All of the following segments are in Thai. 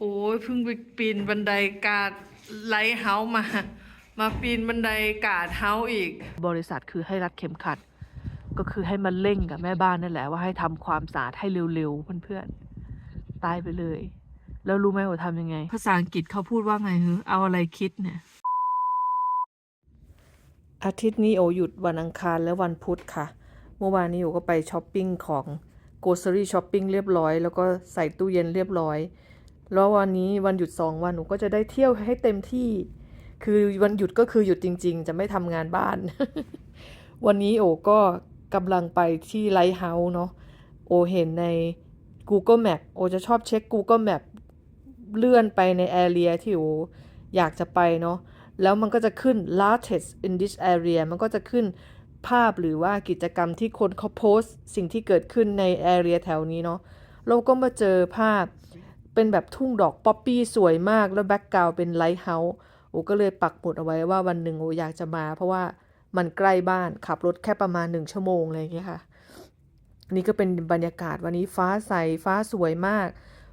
โอ้ยเพิ่งไปปีนบันไดกาดไลท์เฮาส์มา มาปีนบันไดกาดเฮาส์อีก บริษัทคือให้รัดเข็มขัด ก็คือให้มันเร่งกับแม่บ้านนั่นแหละว่าให้ทำความสะอาดให้เร็วๆเพื่อนๆตายไปเลย แล้วรู้ไหมว่าทำยังไง ภาษาอังกฤษเขาพูดว่าไงฮึเอาอะไรคิดเนี่ย อาทิตย์นี้โอหยุดวันอังคารและวันพุธค่ะ เมื่อวานนี้โอก็ไปช้อปปิ้งของ grocery shopping เรียบร้อย แล้วก็ใส่ตู้เย็นเรียบร้อย แล้ววันนี้วันหยุดสองวันหนูก็จะได้เที่ยวให้เต็มที่ คือวันหยุดก็คือหยุดจริง ๆ จะไม่ทำงานบ้าน วันนี้โอก็กำลังไปที่ไลท์เฮาส์เนาะโอเห็นใน Google Map โอจะชอบเช็ค Google Map เลื่อนไปในแอเรียที่โออยากจะไปเนาะแล้วมันก็จะขึ้น latest in this area มันก็จะขึ้นภาพหรือว่ากิจกรรมที่คนเขาโพสต์สิ่งที่เกิดขึ้นในแอเรียแถวนี้เนาะเราก็มาเจอภาพ เป็นแบบทุ่งดอกป๊อปปี้สวยมากแล้วแบ็กกราวเป็นไลท์เฮาส์โอก็เลยปักหมุดเอาไว้ว่าวันหนึ่งโออยากจะมา เพราะว่ามันใกล้บ้านขับรถแค่ประมาณหนึ่งชั่วโมงอะไรอย่างเงี้ยค่ะ นี่ก็เป็นบรรยากาศวันนี้ฟ้าใสฟ้าสวยมาก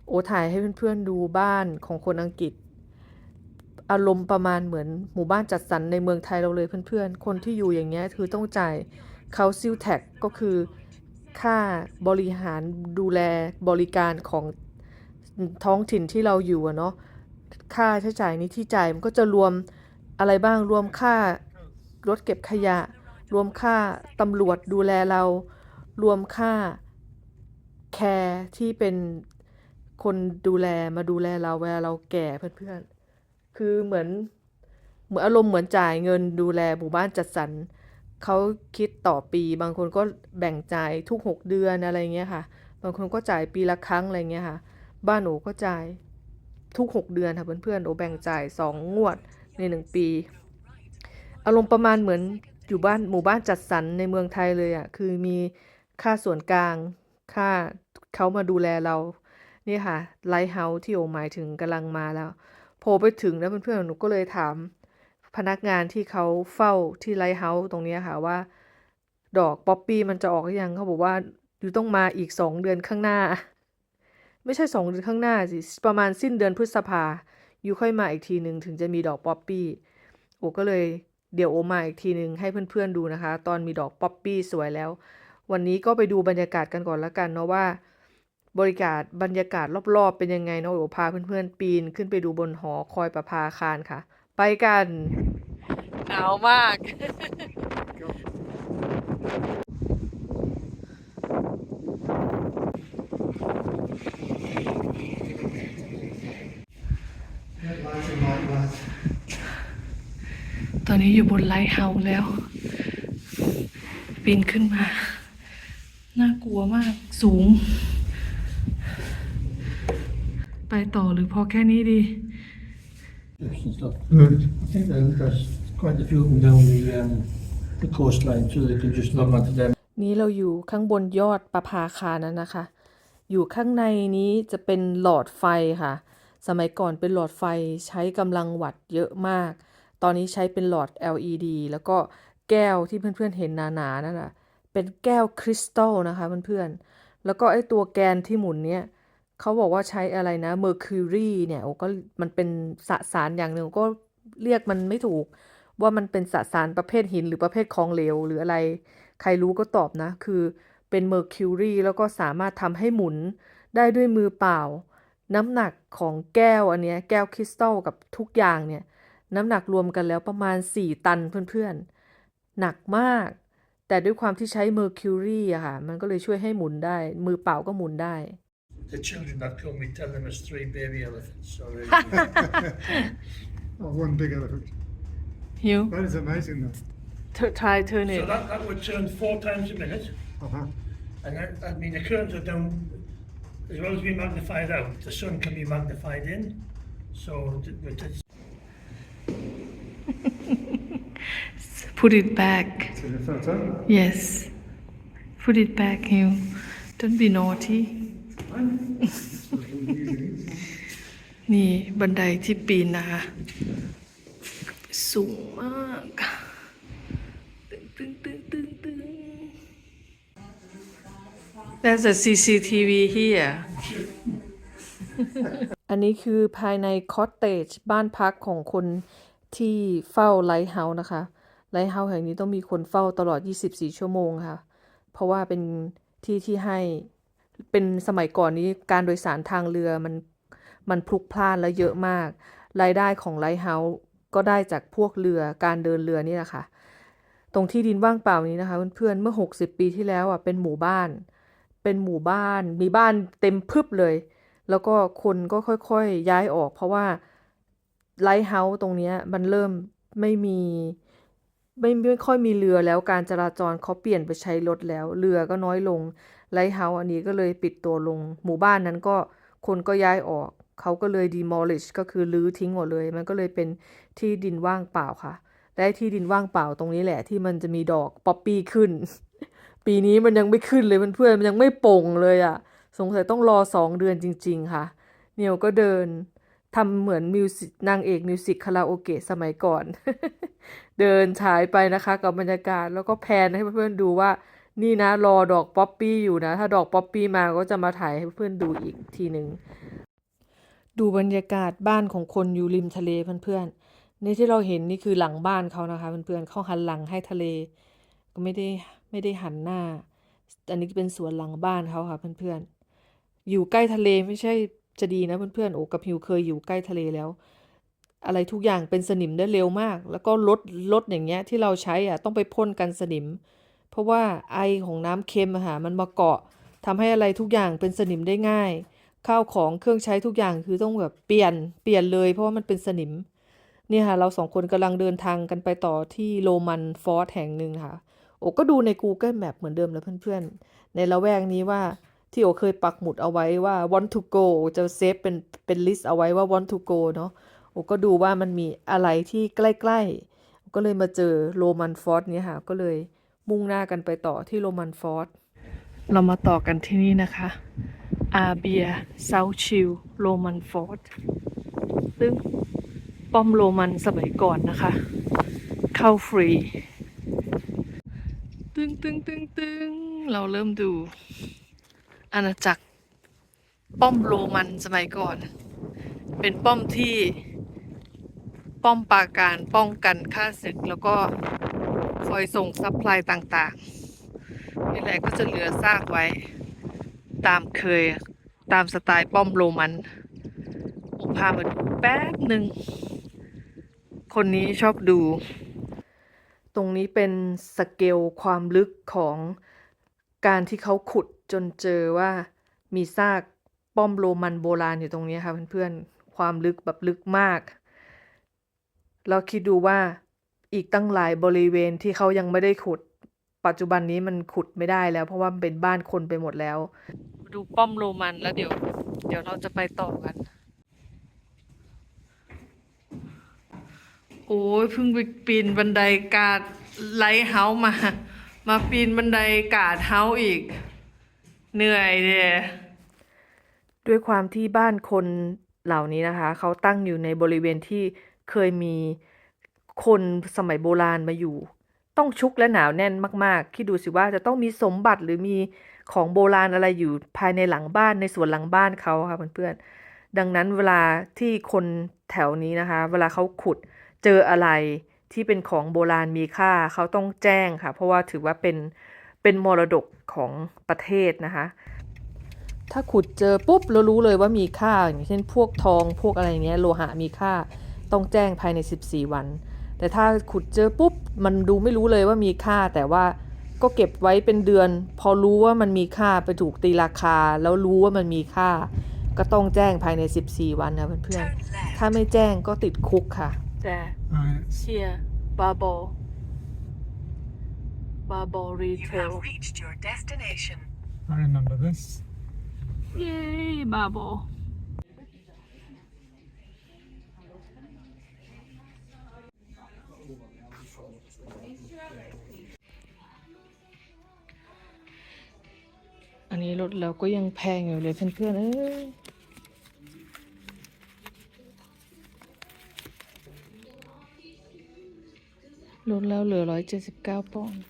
โอถ่ายให้เพื่อนๆดูบ้านของคนอังกฤษ อารมณ์ประมาณเหมือนหมู่บ้านจัดสรรในเมืองไทยเราเลยเพื่อนๆ คนที่อยู่อย่างเงี้ยคือต้องจ่าย council tax ก็คือค่าบริหารดูแลบริการของ ท้องถิ่นที่เราอยู่อะเนาะค่าใช้จ่ายนี้ที่จ่ายมันก็จะรวมอะไรบ้างรวมค่ารถเก็บขยะ รวมค่าตำรวจดูแลเรา รวมค่าแคร์ที่เป็นคนดูแลมาดูแลเราเวลาเราแก่เพื่อนๆ คือเหมือนเหมือนอารมณ์เหมือนจ่ายเงินดูแลหมู่บ้านจัดสรรเขาคิดต่อปี บางคนก็แบ่งจ่ายทุกหกเดือนอะไรเงี้ยค่ะ บางคนก็จ่ายปีละครั้งอะไรเงี้ยค่ะ บ้านหนูก็จ่ายทุกหกเดือนค่ะเพื่อนๆหนูแบ่งจ่ายสองงวดในหนึ่งปี อารมณ์ประมาณเหมือนอยู่บ้านหมู่บ้านจัดสรรในเมืองไทยเลยอะ่ะคือมีค่าส่วนกลาง ค่าเขามาดูแลเรานี่ค่ะไลท์เฮาส์ที่โอหมายถึงกำลังมาแล้วโผล่ไปถึงแล้วเพื่อนๆหนูก็เลยถามพนักงานที่เขาเฝ้าที่ไลท์เฮาส์ตรงนี้ค่ะว่า ดอกป๊อปปี้มันจะออกหรือยังเขาบอกว่าอยู่ต้องมาอีกสองเดือนข้างหน้า ไม่ใช่สองเดือนข้างหน้าสิประมาณสิ้นเดือนพฤษภาอยู่ค่อยมาอีกทีหนึ่งถึงจะมีดอกป๊อปปี้โอก็เลยเดี๋ยวโอมาอีกทีหนึ่งให้เพื่อนๆดูนะคะ ตอนมีดอกป๊อปปี้สวยแล้ว วันนี้ก็ไปดูบรรยากาศกันก่อนละกันเนาะว่า บริการบรรยากาศรอบๆ เป็นยังไงเนาะโอพาเพื่อนๆปีนขึ้นไปดูบนหอคอยประภาคารค่ะ ไปกันหนาวมาก ตอนนี้อยู่บนไลท์เฮาส์แล้ว ปีนขึ้นมา น่ากลัวมากสูง ไปต่อหรือพอแค่นี้ดี and stuff. I think then there's quite a few of them down the um, the coastline, so they can just log onto them. นี้เราอยู่ข้างบนยอดประภาคารนั้นนะคะ อยู่ข้างในนี้จะเป็นหลอดไฟค่ะ สมัยก่อนเป็นหลอดไฟใช้กำลังวัตต์เยอะมาก ตอนนี้ใช้เป็นหลอด LED แล้วก็แก้วที่เพื่อนๆเห็นหนาๆนั่นน่ะเป็นแก้วคริสตัลนะคะเพื่อนๆ แล้วก็ไอ้ตัวแกนที่หมุนเนี่ยเขาบอกว่าใช้อะไรนะ Mercury เนี่ยโอ้ก็มันเป็นสสารอย่างหนึ่งก็เรียกมันไม่ถูก ว่ามันเป็นสสารประเภทหินหรือประเภทของเหลวหรืออะไร ใครรู้ก็ตอบนะ คือ เป็น Mercury แล้วก็สามารถทำให้หมุนได้ด้วยมือเปล่า น้ำหนักของแก้วอันเนี้ยแก้วคริสตัลกับทุกอย่างเนี่ยน้ำหนักรวมกันแล้วประมาณ 4 ตันเพื่อนๆ หนักมาก แต่ด้วยความที่ใช้ Mercury อะค่ะ มันก็เลยช่วยให้หมุนได้ มือเปล่าก็หมุนได้ The children that come, we tell them there's three baby elephants. So they, Oh, one big elephant. หิว That is amazing, though. try turn so it that, that would turn four times a minute, Uh-huh. and that, that means the currents are down. As well as being magnified out, the sun can be magnified in. So th- with this put it back So the photo. yes put it back Hill don't be naughty นี่บันไดที่ปีนนะคะ สูงมาก ตึงตึงตึงตึงตึง There's a CCTV here อันนี้คือภายในคอตเตจบ้านพักของคนที่เฝ้าไลท์เฮาส์นะคะ ไลท์เฮาส์แห่งนี้ต้องมีคนเฝ้าตลอด 24 ชั่วโมงค่ะ เพราะว่าเป็นที่ที่ให้เป็นสมัยก่อนนี้การโดยสารทางเรือมันมันพลุกพล่านและเยอะมาก รายได้ของไลท์เฮาส์ก็ได้จากพวกเรือการเดินเรือนี่แหละค่ะ ตรงที่ดินว่างเปล่านี้นะคะเพื่อนๆเมื่อ 60 ปีที่แล้วอะเป็นหมู่บ้าน เป็นหมู่บ้าน มีบ้านเต็มพึบเลย แล้วก็คนก็ค่อยๆย้ายออก เพราะว่าไลท์เฮาส์ตรงนี้มันเริ่มไม่มีไม่ไม่ค่อยมีเรือแล้วการจราจรเขาเปลี่ยนไปใช้รถแล้ว เรือก็น้อยลงไลท์เฮาส์อันนี้ก็เลยปิดตัวลง หมู่บ้านนั้นก็คนก็ย้ายออกเขาก็เลย demolish ก็คือรื้อทิ้งหมดเลย มันก็เลยเป็นที่ดินว่างเปล่าค่ะและไอ้ที่ดินว่างเปล่าตรงนี้แหละที่มันจะมีดอกป๊อปปี้ขึ้น ปีนี้มันยังไม่ขึ้นเลยเพื่อนๆมันยังไม่โป่งเลยอะ่ะ สงสัยต้องรอสองเดือนจริง ๆ ค่ะ เนียวก็เดินทำเหมือนมิวสิกนางเอกมิวสิกคาราโอเกะสมัยก่อน เดินฉายไปนะคะ กับบรรยากาศแล้วก็แพนให้เพื่อนๆดูว่า นี่นะรอดอกป๊อปปี้อยู่นะ ถ้าดอกป๊อปปี้มาก็จะมาถ่ายให้เพื่อนๆดูอีกทีหนึ่งดูบรรยากาศบ้านของคนอยู่ริมทะเลเพื่อนๆนี่ที่เราเห็นนี่คือหลังบ้านเขานะคะเพื่อนๆเขาหันหลังให้ทะเล ก็ไม่ได้ ไม่ได้หันหน้า อันนี้เป็นสวนหลังบ้านเขาค่ะเพื่อนๆ อยู่ใกล้ทะเลไม่ใช่จะดีนะเพื่อนๆ โอ้กับฮิวเคยอยู่ใกล้ทะเลแล้ว อะไรทุกอย่างเป็นสนิมได้เร็วมาก แล้วก็รถรถอย่างเงี้ยที่เราใช้อะต้องไปพ่นกันสนิม เพราะว่าไอของน้ำเค็มอะค่ะมันมาเกาะทำให้อะไรทุกอย่างเป็นสนิมได้ง่าย ข้าวของเครื่องใช้ทุกอย่างคือต้องแบบเปลี่ยนเปลี่ยนเลย เพราะว่ามันเป็นสนิมเนี่ยค่ะเราสองคนกำลังเดินทางกันไปต่อที่โรมันฟอร์ทแห่งหนึ่งค่ะ โอก็ดูใน Google Map เหมือนเดิมแล้วเพื่อนๆ ในละแวกนี้ว่าที่โอเคยปักหมุดเอาไว้ว่า want to go จะเซฟเป็นเป็นลิสต์เอาไว้ว่า want to go เนาะโอก็ดูว่ามันมีอะไรที่ใกล้ๆ ก็เลยมาเจอโรมันฟอร์ทเนี่ยค่ะ ก็เลยมุ่งหน้ากันไปต่อที่โรมันฟอร์ทเรามาต่อกันที่นี่นะคะอาเบียเซาชิลโรมันฟอร์ทซึ่งป้อมโรมันสมัยก่อนนะคะ เข้าฟรี ตึงตึงตึงตึงเราเริ่มดูอาณาจักรป้อมโรมันสมัยก่อน เป็นป้อมที่ป้อมปราการป้องกันค่าศึกแล้วก็คอยส่งซัพพลายต่างๆนี่แหละก็จะเหลือซากไว้ ตามเคยตามสไตล์ป้อมโรมันผมพามาดูแป๊บหนึ่ง คนนี้ชอบดู ตรงนี้เป็นสเกลความลึกของการที่เขาขุดจนเจอว่ามีซากป้อมโรมันโบราณอยู่ตรงนี้ค่ะเพื่อนๆ ความลึกแบบลึกมาก เราคิดดูว่าอีกตั้งหลายบริเวณที่เขายังไม่ได้ขุด ปัจจุบันนี้มันขุดไม่ได้แล้ว เพราะว่ามันเป็นบ้านคนไปหมดแล้ว ดูป้อมโรมันแล้วเดี๋ยว เดี๋ยวเราจะไปต่อกัน โอ้ยเพิ่งไปปีนบันไดกาดไลท์เฮาส์มา มาปีนบันไดกาดเฮาส์อีก เหนื่อยเดยด้วยความที่บ้านคนเหล่านี้นะคะ เขาตั้งอยู่ในบริเวณที่เคยมีคนสมัยโบราณมาอยู่ ต้องชุกและหนาวแน่นมากๆคิดดูสิว่าจะต้องมีสมบัติหรือมีของโบราณอะไรอยู่ภายในหลังบ้านในสวนหลังบ้านเขาค่ะเพื่อนๆดังนั้นเวลาที่คนแถวนี้นะคะ เวลาเขาขุดเจออะไรที่เป็นของโบราณมีค่าเขาต้องแจ้งค่ะ เพราะว่าถือว่าเป็นเป็นมรดกของประเทศนะคะ ถ้าขุดเจอปุ๊บเรารู้เลยว่ามีค่าอย่างเช่นพวกทองพวกอะไรเงี้ยโลหะมีค่าต้องแจ้งภายใน 14 วัน แต่ถ้าขุดเจอปุ๊บมันดูไม่รู้เลยว่ามีค่า แต่ว่าก็เก็บไว้เป็นเดือน พอรู้ว่ามันมีค่าไปถูกตีราคา แล้วรู้ว่ามันมีค่า ก็ต้องแจ้งภายใน 14 วันนะเพื่อนๆถ้าไม่แจ้งก็ติดคุกค่ะ แต่ Right. เชียร์บาโบบาโบรี You เทล have reached your destination. I remember this. เย้บาโบอันนี้รถเราก็ยังแพงอยู่เลยเพื่อนๆเอ้ย ลดแล้วเหลือร้อยเจ็ดสิบเก้าปอนด์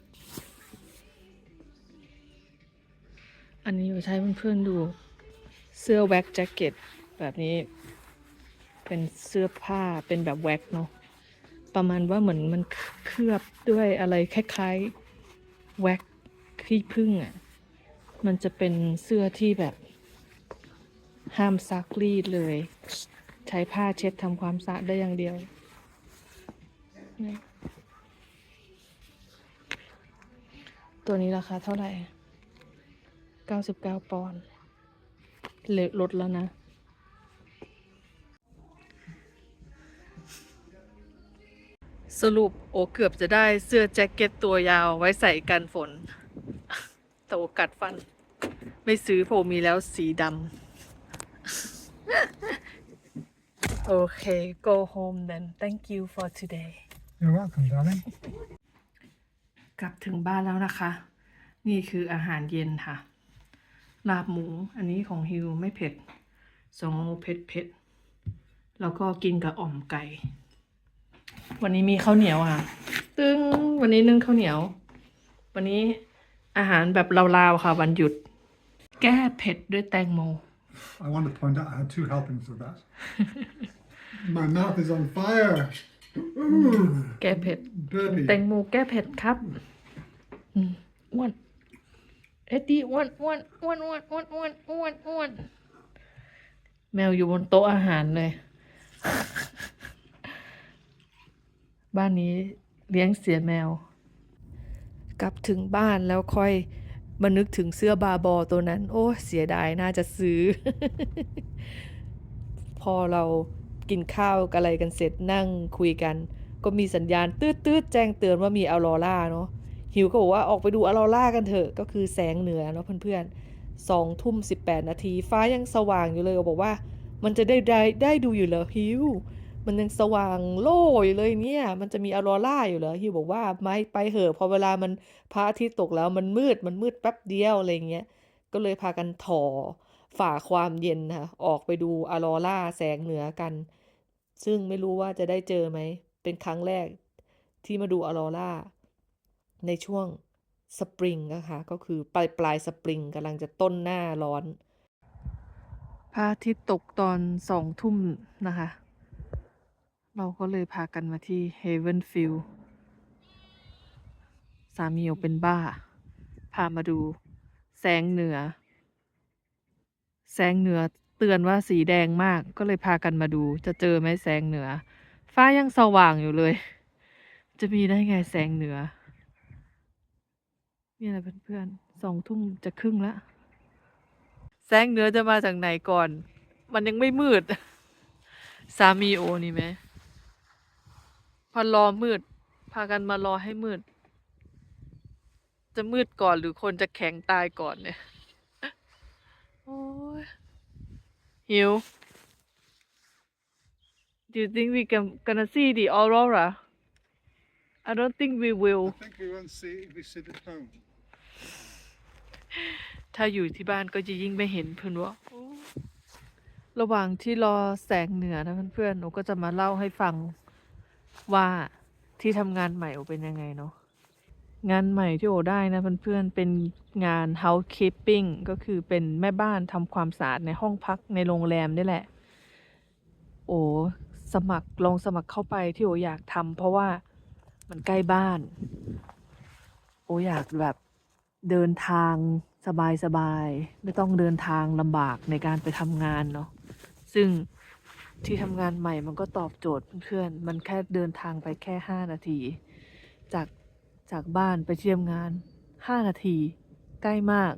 อันนี้อยู่ใช้เพื่อนๆดู เสื้อแว็กแจ็คเก็ตแบบนี้ เป็นเสื้อผ้าเป็นแบบแว็กเนาะประมาณว่าเหมือนมันเคลือบด้วยอะไรคล้ายๆแว็กขี้ผึ้งอะ่ะ มันจะเป็นเสื้อที่แบบห้ามซักรีดเลย ใช้ผ้าเช็ดทำความสะอาดได้อย่างเดียวนี่ ตัวนี้ราคาเท่าไหร่ 99 ปอนด์เลลดแล้วนะ สรุปโอเกือบจะได้เสื้อแจ็คเก็ตตัวยาวไว้ใส่กันฝน แต่โอกัดฟัน ไม่ซื้อเพมีแล้วสีดำโอเค go home then thank you for today You're welcome, darling. กลับถึงบ้านแล้วนะคะ นี่คืออาหารเย็นค่ะ ลาบหมู อันนี้ของฮิวไม่เผ็ดสองโอเผ็ดเผ็ด แล้วก็กินกับอ่อมไก่ วันนี้มีข้าวเหนียวอะ ตึงวันนี้นึ่งข้าวเหนียว วันนี้อาหารแบบลาวๆค่ะ วันหยุด แก้เผ็ดด้วยแตงโม I want to point out I had two helpings of that. My mouth is on fire. Ooh, แก้เผ็ด dirty. แตงโมแก้เผ็ดครับอืมอ้วน เอ็ดดี้อ้วนอ้วนอ้วนอ้วนอ้วนอ้วนอ้วนอ้วนแมวอยู่บนโต๊ะอาหารเลย บ้านนี้เลี้ยงเสียแมว กลับถึงบ้านแล้วค่อยมานึกถึงเสื้อบาบอตัวนั้น โอ้เสียดายน่าจะซื้อ พอเรา กินข้าวกันอะไรกันเสร็จนั่งคุยกัน ก็มีสัญญาณตืดตืดๆแจ้งเตือนว่ามีออโรราเนาะหิวก็บอกว่าออกไปดูออโรรากันเถอะก็คือแสงเหนือเนาะเพื่อนๆสองทุ่มสิบแปดนาทีฟ้ายังสว่างอยู่เลยก็บอกว่า มันจะได้ได้ได้ดูอยู่เหรอฮิวมันยังสว่างโล่อยู่เลยเนี่ย มันจะมีออโรราอยู่เหรอฮิวบอกว่าไม่ไปเหอะพอเวลามันพระอาทิตย์ตกแล้วมันมืดมันมืดแป๊บเดียวอะไรเงี้ยก็เลยพากันถอฝ่าความเย็นค่ะออกไปดูออโรราแสงเหนือกัน ซึ่งไม่รู้ว่าจะได้เจอไหม เป็นครั้งแรกที่มาดูออโรราในช่วงสปริงนะคะก็คือปลายปลายสปริงกำลังจะต้นหน้าร้อนพระอาทิตย์ตกตอนสองทุ่มนะคะ เราก็เลยพากันมาที่ Haven Field สามีโอเป็นบ้า พามาดูแสงเหนือ แสงเหนือ เตือนว่าสีแดงมากก็เลยพากันมาดู จะเจอไหมแสงเหนือ ฟ้ายังสว่างอยู่เลย จะมีได้ไงแสงเหนือ นี่แหละเพื่อนๆสองทุ่มจะครึ่งละแสงเหนือจะมาจากไหนก่อน มันยังไม่มืด สามีโอนี่ไหมพอรอมืด พากันมารอให้มืด จะมืดก่อนหรือคนจะแข็งตายก่อนเนี่ย โอ้ย หิว Do you think we can gonna see the aurora? I don't think we will. I think we won't see it if we sit at home. ถ้าอยู่ที่บ้านก็จะยิ่งไม่เห็นเพื่อนว่าโอ้ระหว่างที่รอแสงเหนือนะเพื่อนๆหนูก็จะมาเล่าให้ฟังว่าที่ทำงานใหม่โอเป็นยังไงเนาะ งานใหม่ที่โอได้นะเพื่อนๆ เป็นงาน housekeeping ก็คือเป็นแม่บ้านทำความสะอาดในห้องพักในโรงแรมนี่แหละ โอสมัครลองสมัครเข้าไปที่โออยากทำเพราะว่ามันใกล้บ้าน โออยากแบบเดินทางสบายๆ ไม่ต้องเดินทางลำบากในการไปทำงานเนาะ ซึ่งที่ทำงานใหม่มันก็ตอบโจทย์เพื่อนๆ มันแค่เดินทางไปแค่ห้านาที จาก จากบ้านไปเที่ยมงานห้านาที ใกล้มาก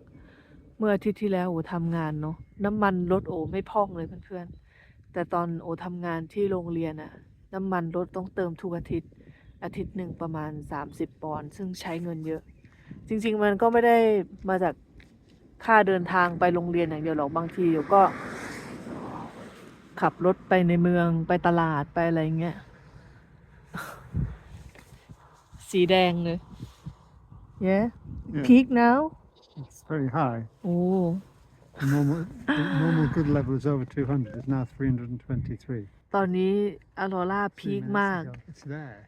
เมื่ออาทิตย์ที่แล้วโอทำงานเนาะน้ำมันรถโอไม่พองเลยเพื่อนๆ แต่ตอนโอทำงานที่โรงเรียนอะน้ำมันรถต้องเติมทุกอาทิตย์ อาทิตย์หนึ่งประมาณ 30 ปอนด์ซึ่งใช้เงินเยอะ จริง ๆ มันก็ไม่ได้มาจากค่าเดินทางไปโรงเรียนอย่างเดียวหรอกบางทีเดี๋ยวก็ ขับรถไปในเมืองไปตลาดไปอะไรเงี้ย สีแดงเลย yeah Yeah. peak now It's very high. โอ้ The normal, the normal good level is over 200. It's now 323. ตอนนี้ออโรรา Three พีค minutes มาก ago. It's there.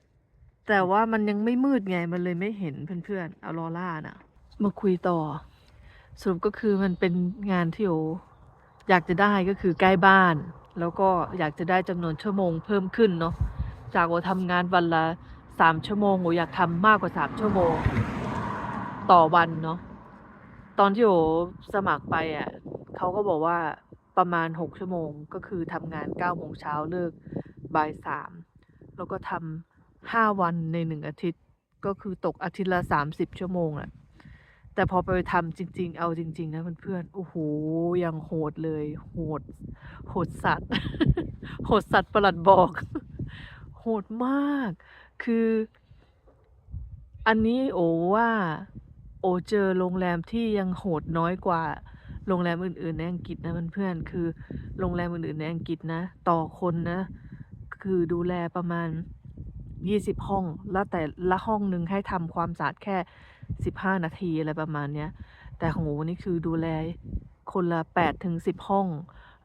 แต่ว่ามันยังไม่มืดไง มันเลยไม่เห็นเพื่อนๆออโรราน่ะ มาคุยต่อ สรุปก็คือมันเป็นงานที่โออยากจะได้ก็คือใกล้บ้าน แล้วก็อยากจะได้จำนวนชั่วโมงเพิ่มขึ้นเนาะ จากโอทำงานวันละ สามชั่วโมงโออยากทำมากกว่าสามชั่วโมง ต่อวันเนาะตอนที่โอสมัครไปอะเขาก็บอกว่าประมาณหกชั่วโมงก็คือทำงานเก้าโมงเช้าเลิกบ่ายสามแล้วก็ทำห้าวันในหนึ่งอาทิตย์ก็คือตกอาทิตย์ละสามสิบชั่วโมงอะแต่พอไปทำจริง ๆ เอาจริง ๆ นะเพื่อนๆ โอ้โห ยังโหดเลย โหด โหดสัตว์ โหดสัตว์ประหลัดบอก โหดมาก คือ อันนี้โอว่า โอเจอโรงแรมที่ยังโหดน้อยกว่า โรงแรมอื่น ๆ ในอังกฤษนะเพื่อนๆคือ โรงแรมอื่น ๆ ในอังกฤษนะ ต่อคนนะ คือดูแลประมาณ20ห้อง แล้วแต่ละห้องหนึ่งให้ทำความสะอาดแค่15นาทีอะไรประมาณเนี้ย แต่ของโอนี่คือดูแลคนละ8ถึง10ห้อง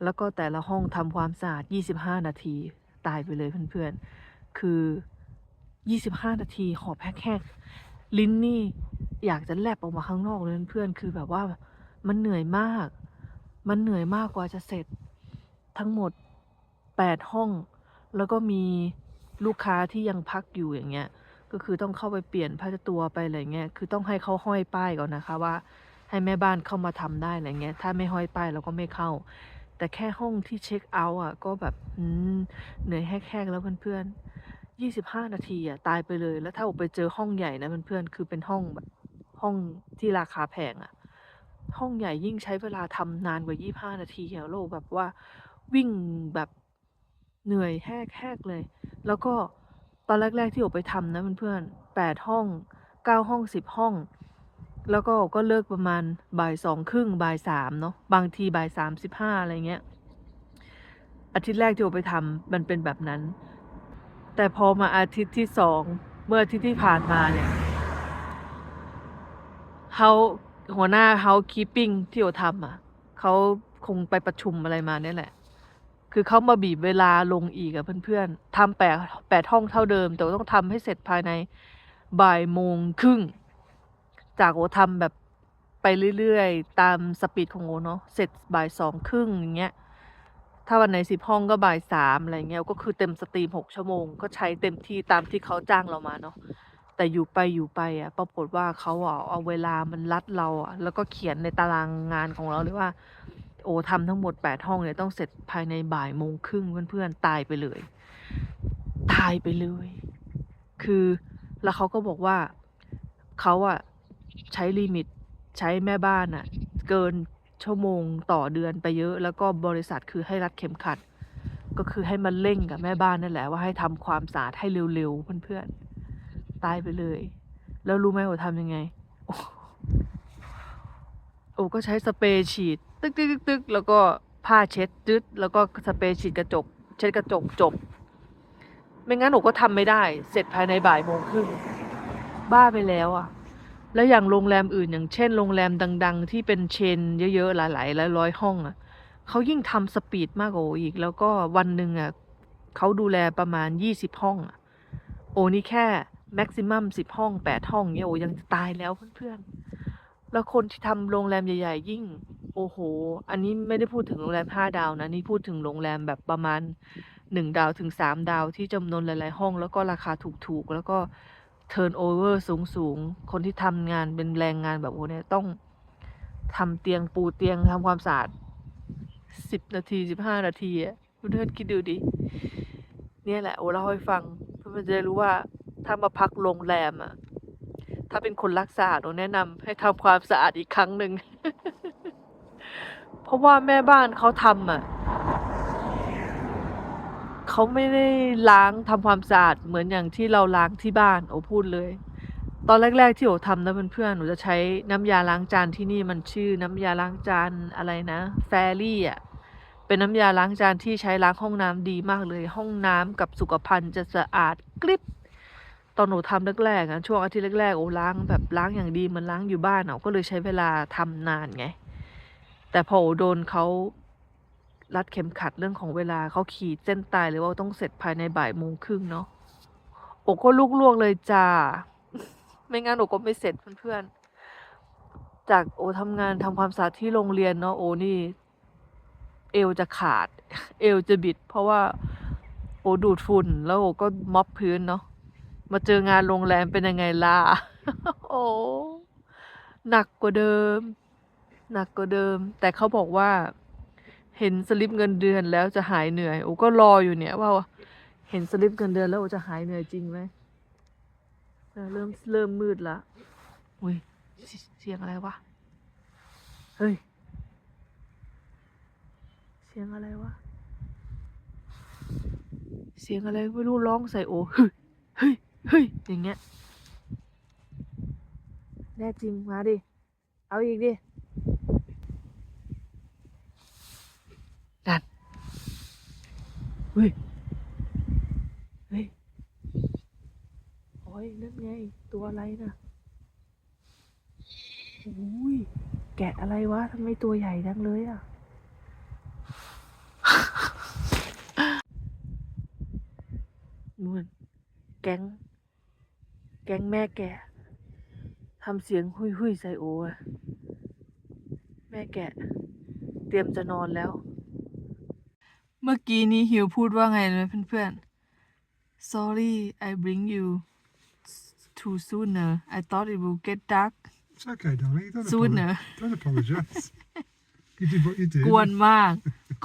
แล้วก็แต่ละห้องทำความสะอาด25นาที ตายไปเลยเพื่อนๆ คือ 25นาทีหอบแหกๆลิ้นนี่อยากจะแลบออกมาข้างนอกเลยเพื่อนคือแบบว่ามันเหนื่อยมาก มันเหนื่อยมากกว่าจะเสร็จ ทั้งหมด8ห้อง แล้วก็มีลูกค้าที่ยังพักอยู่อย่างเงี้ย ก็คือต้องเข้าไปเปลี่ยนผ้าเช็ดตัวไปอะไรเงี้ย คือต้องให้เขาห้อยป้ายก่อนนะคะว่า ให้แม่บ้านเข้ามาทำได้อะไรเงี้ย ถ้าไม่ห้อยป้ายเราก็ไม่เข้า แต่แค่ห้องที่เช็คเอาท์อะ ก็แบบเหนื่อยแห้งๆแล้วเพื่อนๆ ยี่สิบห้านาทีอะตายไปเลย แล้วถ้าออกไปเจอห้องใหญ่นะเพื่อนๆคือเป็นห้องแบบห้องที่ราคาแพงอะ ห้องใหญ่ยิ่งใช้เวลาทำนานกว่ายี่ห้านาทีอะโลแบบว่าวิ่งแบบเหนื่อยแหกๆเลย แล้วก็ตอนแรก ๆที่ออกไปทำนะเพื่อนๆแปดห้องเก้าห้องสิบห้อง แล้วก็ก็เลิกประมาณบ่ายสองครึ่งบ่ายสามเนาะบางทีบ่ายสามสิบห้าอะไรเงี้ยอาทิตย์แรกที่ออกไปทำมันเป็นแบบนั้น แต่พอมาอาทิตย์ที่สองเมื่ออาทิตย์ที่ผ่านมาเนี่ยเขาหัวหน้า housekeeping ที่โอทำอะเขาคงไปประชุมอะไรมาเนี่ยแหละ คือเขามาบีบเวลาลงอีกอะเพื่อนๆทำแปดแปดห้องเท่าเดิม แต่ต้องทำให้เสร็จภายในบ่ายโมงครึ่ง จากโอทำแบบไปเรื่อยๆ ตามสปีดของโอเนาะเสร็จบ่ายสองครึ่งอย่างเงี้ย ถ้าวันไหนสิบห้องก็บ่ายสามอะไรเงี้ยก็คือเต็มสตรีมหกชั่วโมง ก็ใช้เต็มที่ตามที่เขาจ้างเรามาเนาะแต่อยู่ไปอยู่ไปอะปรากฏว่าเขาอะเอาเวลามันลัดเราอะแล้วก็เขียนในตารางงานของเราเลยว่า โอ้ทำทั้งหมดแปดห้องเนี่ยต้องเสร็จภายในบ่ายโมงครึ่งเพื่อนๆตายไปเลย ตายไปเลย คือแล้วเขาก็บอกว่าเขาอะใช้ลิมิตใช้แม่บ้านอะ เกิน ชั่วโมงต่อเดือนไปเยอะ แล้วก็บริษัทคือให้รัดเข็มขัด ก็คือให้มันเร่งกับแม่บ้านนั่นแหละว่าให้ทำความสะอาดให้เร็วๆเพื่อนๆตายไปเลย แล้วรู้ไหมว่าทำยังไง โอ้โอ้ก็ใช้สเปรย์ฉีด ตึกตึกตึกตึกแล้วก็ผ้าเช็ดจึดแล้วก็สเปรย์ฉีดกระจก เช็ดกระจกจบ ไม่งั้นหนูก็ทำไม่ได้ เสร็จภายในบ่ายโมงครึ่งบ้าไปแล้วอะ แล้วอย่างโรงแรมอื่นอย่างเช่นโรงแรมดัง ๆ ที่เป็นเชนเยอะๆหลายๆหลายร้อยห้องอะเขายิ่งทำสปีดมากกว่าโออีก แล้วก็วันหนึ่งอะเขาดูแลประมาณยี่สิบห้องอะโอนี่แค่แม็กซิมัมสิบห้องแปดห้องเนี่ยโอยังจะตายแล้วเพื่อนๆ แล้วคนที่ทำโรงแรมใหญ่ๆ ยิ่ง โอ้โห อันนี้ไม่ได้พูดถึงโรงแรมห้าดาวนะนี่พูดถึงโรงแรมแบบประมาณหนึ่งดาวถึงสามดาวที่จำนวนหลายๆ ห้อง แล้วก็ราคาถูกๆ แล้วก็ เทิร์นโอเวอร์สูงๆคนที่ทำงานเป็นแรงงานแบบโอ้เนี่ยต้องทำเตียงปูเตียงทำความสะอาดสิบนาทีสิบห้านาทีอะเพื่อนคิดดูดิเนี่ยแหละโอ้เล่าให้ฟังเพื่อนจะรู้ว่าถ้ามาพักโรงแรมอะถ้าเป็นคนรักสะอาดโอแนะนำให้ทำความสะอาดอีกครั้งหนึ่ง เพราะว่าแม่บ้านเขาทำอะ เขาไม่ได้ล้างทำความสะอาดเหมือนอย่างที่เราล้างที่บ้านโอพูดเลย ตอนแรก ๆ ที่โอทำนะเพื่อนๆหนูจะใช้น้ำยาล้างจานที่นี่มันชื่อน้ำยาล้างจานอะไรนะ แฟรี่อะเป็นน้ำยาล้างจานที่ใช้ล้างห้องน้ำดีมากเลย ห้องน้ำกับสุขภัณฑ์จะสะอาดกริบตอนหนูทำแรกๆอะช่วงอาทิตย์แรกๆโอ้ล้างแบบล้างอย่างดีเหมันล้างอยู่บ้านเนาะก็เลยใช้เวลาทำนานไง แต่พอโดนเขา รัดเข็มขัดเรื่องของเวลาเขาขีดเส้นตายเลยว่าต้องเสร็จภายในบ่ายโมงครึ่งเนาะโอก็ลุกลวกเลยจ้า ไม่งั้นโอก็ไม่เสร็จเพื่อนๆ จากโอทำงานทำความสะอาดที่โรงเรียนเนาะโอนี่ เอวจะขาด เอวจะบิด เพราะว่า โอดูดฝุ่น แล้วโอก็ม็อบพื้นเนาะมาเจองานโรงแรมเป็นยังไงล่ะโอ้หนักกว่าเดิม หนักกว่าเดิม แต่เขาบอกว่า เห็นสลิปเงินเดือนแล้วจะหายเหนื่อยโอ้ก็รออยู่เนี่ยว่าเห็นสลิปเงินเดือนแล้วโอจะหายเหนื่อยจริงไหมเริ่มเริ่มมืดละอุ้ยเสีเสียงอะไรวะเฮ้ยเสียงอะไรวะเสียงอะไรไม่รู้ร้องใส่โอเฮ้ยเฮ้ยเฮ้ยอย่างเงี้ยแน่จริงมาดิ เอาอีกดิ ดัน เฮ้ย เฮ้ย โอ้ยนั่นไง ตัวอะไรน่ะอุ้ย แกะอะไรวะทำไมตัวใหญ่จังเลยอะ นู่น แก๊ง แก๊งแม่แกะทำเสียงหุยหุยใส่โออะแม่แกะ เตรียมจะนอนแล้ว เมื่อกี้นี้ฮิวพูดว่าไงเลยเพื่อนๆ sorry I bring you too sooner I thought it would get dark It's okay, darling. Don't, Sooner. apolo- don't apologise. you did what you did. กวนมาก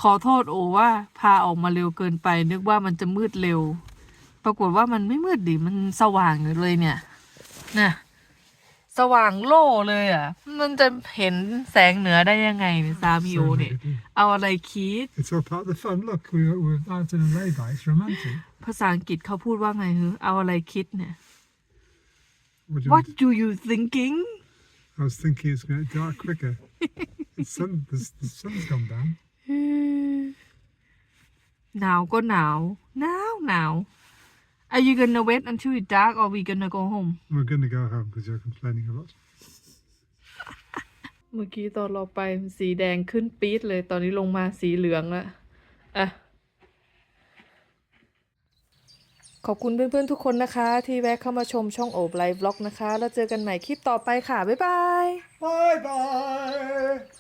ขอโทษโอว่าพาออกมาเร็วเกินไป นึกว่ามันจะมืดเร็ว ปรากฏว่ามันไม่มืดดิมันสว่างอยู่เลยเนี่ย น่ะ สว่างโล่เลยอะ มันจะเห็นแสงเหนือได้ยังไงเนี่ยซามิโอ So เนี่ย negative. เอาอะไรคิด It's all part of the fun. Look, we were, we're out in a lay by. It's romantic. ภาษาอังกฤษเขาพูดว่าไงฮึเอาอะไรคิดเนี่ย What do you What want? do you thinking I was thinking it's going to dark quicker. the sun, the, the sun's gone down. หนาวก็หนาว หนาวหนาว Are you gonna wait until it dark or we gonna go home We're going to go home because you're complaining a lot. เมื่อกี้ตอนเราไปสีแดงขึ้นปี๊ดเลยตอนนี้ลงมาสีเหลืองแล้วอะ ขอบคุณเพื่อนๆทุกคนนะคะ ที่แวะเข้ามาชมช่องโอบไลฟ์บล็อกนะคะ แล้วเจอกันใหม่คลิปต่อไปค่ะ บ๊ายบาย Bye bye.